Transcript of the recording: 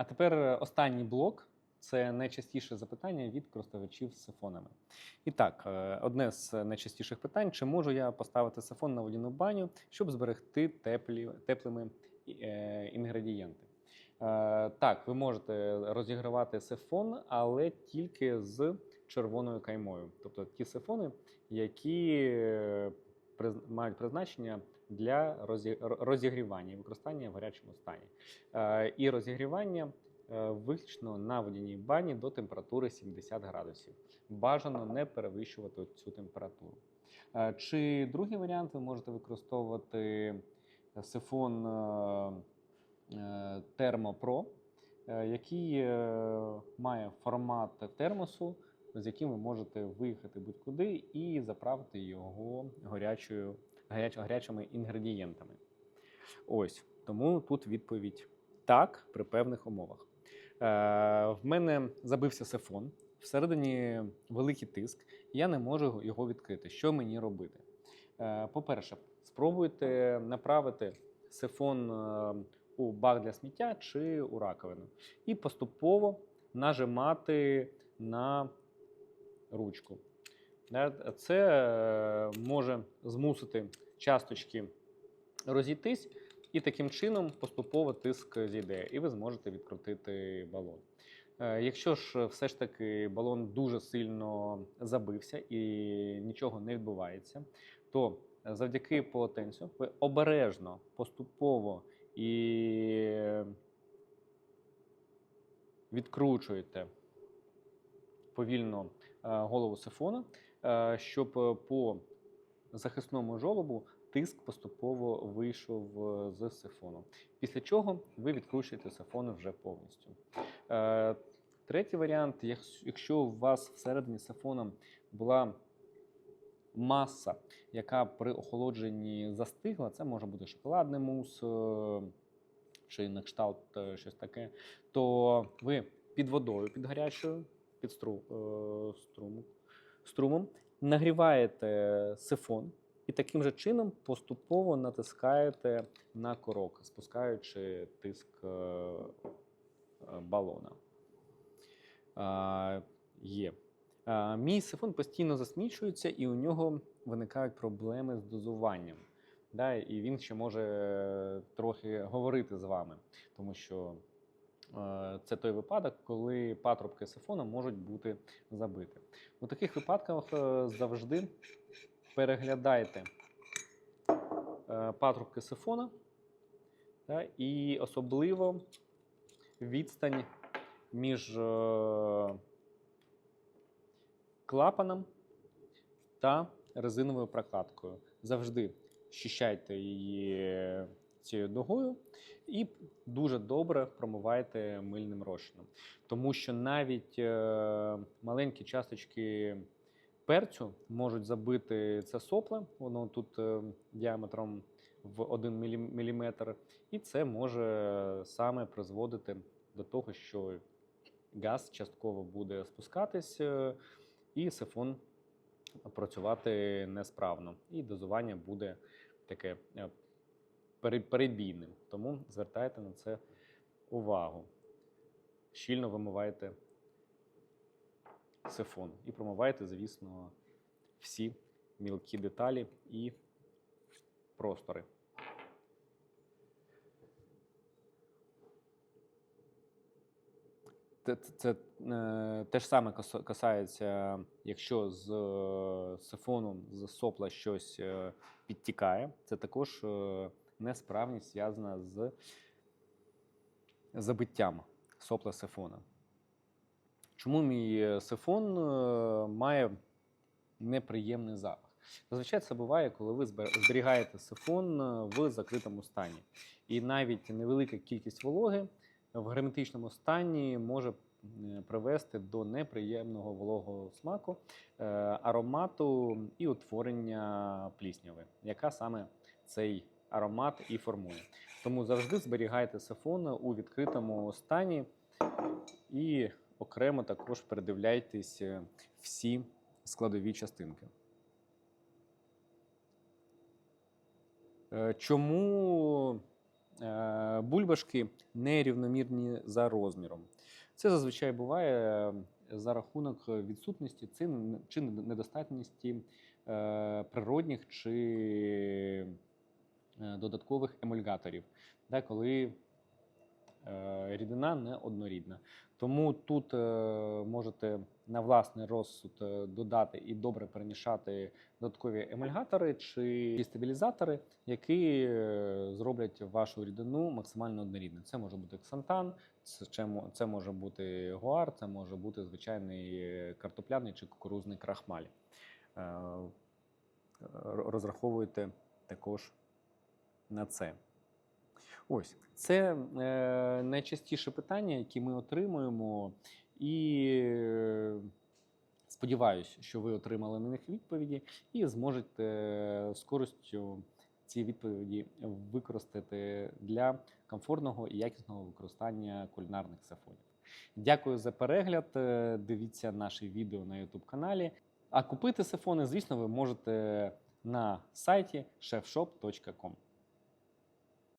А тепер е, останній блок це найчастіше запитання від користувачів з сифонами. І так, е, одне з найчастіших питань: чи можу я поставити сифон на водяну баню, щоб зберегти теплі, теплими е, інгредієнти? Так, ви можете розігравати сифон, але тільки з червоною каймою. Тобто ті сифони, які мають призначення для розігрівання і використання в гарячому стані. Е, І розігрівання е, виключно на водяній бані до температури 70 градусів. Бажано не перевищувати цю температуру. Е, Чи другий варіант ви можете використовувати сифон Thermo е, який має формат термосу, з яким ви можете виїхати будь-куди і заправити його гарячою, гаряч, гарячими інгредієнтами. Ось тому тут відповідь так при певних умовах. Е, в мене забився сифон, всередині великий тиск, я не можу його відкрити. Що мені робити? Е, по-перше, спробуйте направити сифон е, у бак для сміття чи у раковину і поступово нажимати на ручку. Це е, може змусити часточки розійтись, і таким чином поступово тиск зійде, і ви зможете відкрутити балон. Е, Якщо ж все ж таки балон дуже сильно забився і нічого не відбувається, то завдяки полотенцю ви обережно, поступово і відкручуєте повільно е, голову сифона, е, щоб е, по захисному жолобу тиск поступово вийшов е, з сифону. Після чого ви відкручуєте сифон вже повністю. Е, Третій варіант, якщо у вас всередині сифона була маса, яка при охолодженні застигла, це може бути шоколадний мус е, чи на кшталт е, щось таке, то ви під водою, під гарячою, під стру, е, струму, струмом нагріваєте сифон і таким же чином поступово натискаєте на корок, спускаючи тиск е, е, балона. Є. Мій сифон постійно засмічується, і у нього виникають проблеми з дозуванням. Да, і він ще може трохи говорити з вами, тому що це той випадок, коли патрубки сифона можуть бути забиті. У таких випадках е, завжди переглядайте е, патрубки сифона да, і особливо відстань між е, клапаном та резиновою прокладкою. Завжди щищайте її цією ногою і дуже добре промивайте мильним розчином. Тому що навіть е, маленькі часточки перцю можуть забити це сопле, воно тут е, діаметром в 1 мм, і це може саме призводити до того, що газ частково буде спускатись, е, і сифон працювати несправно, і дозування буде таке перебійним. Тому звертайте на це увагу. Щільно вимивайте сифон і промивайте, звісно, всі мілкі деталі і простори. Це, це, е, те ж саме касається, якщо з е, з сопла щось е, підтікає, це також е, несправність зв'язана з забиттям сопла сифона. Чому мій е, сифон е, має неприємний запах? Зазвичай це буває, коли ви зберігаєте сифон е, в закритому стані. І навіть невелика кількість вологи в герметичному стані може привести до неприємного вологого смаку, аромату і утворення плісняви, яка саме цей аромат і формує. Тому завжди зберігайте сифон у відкритому стані і окремо також передивляйтесь е, всі складові частинки. Е, Чому е, бульбашки нерівномірні за розміром? Це зазвичай буває за рахунок відсутності чи чи недостатності природних чи додаткових емульгаторів, да, коли е, рідина не однорідна. Тому тут е, можете на власний розсуд е, додати і добре перемішати додаткові емульгатори чи стабілізатори, які е, зроблять вашу рідину максимально однорідною. Це може бути ксантан, це, може бути гуар, це може бути звичайний е, картопляний чи кукурузний крахмаль. Е, Розраховуйте також на це. Ось це е, найчастіше питання, які ми отримуємо, і е, сподіваюся, що ви отримали на них відповіді і зможете е, з користю ці відповіді використати для комфортного і якісного використання кулінарних сафонів. Дякую за перегляд. е, Дивіться наші відео на YouTube каналі. А купити сифони, звісно, ви можете на сайті chefshop.com.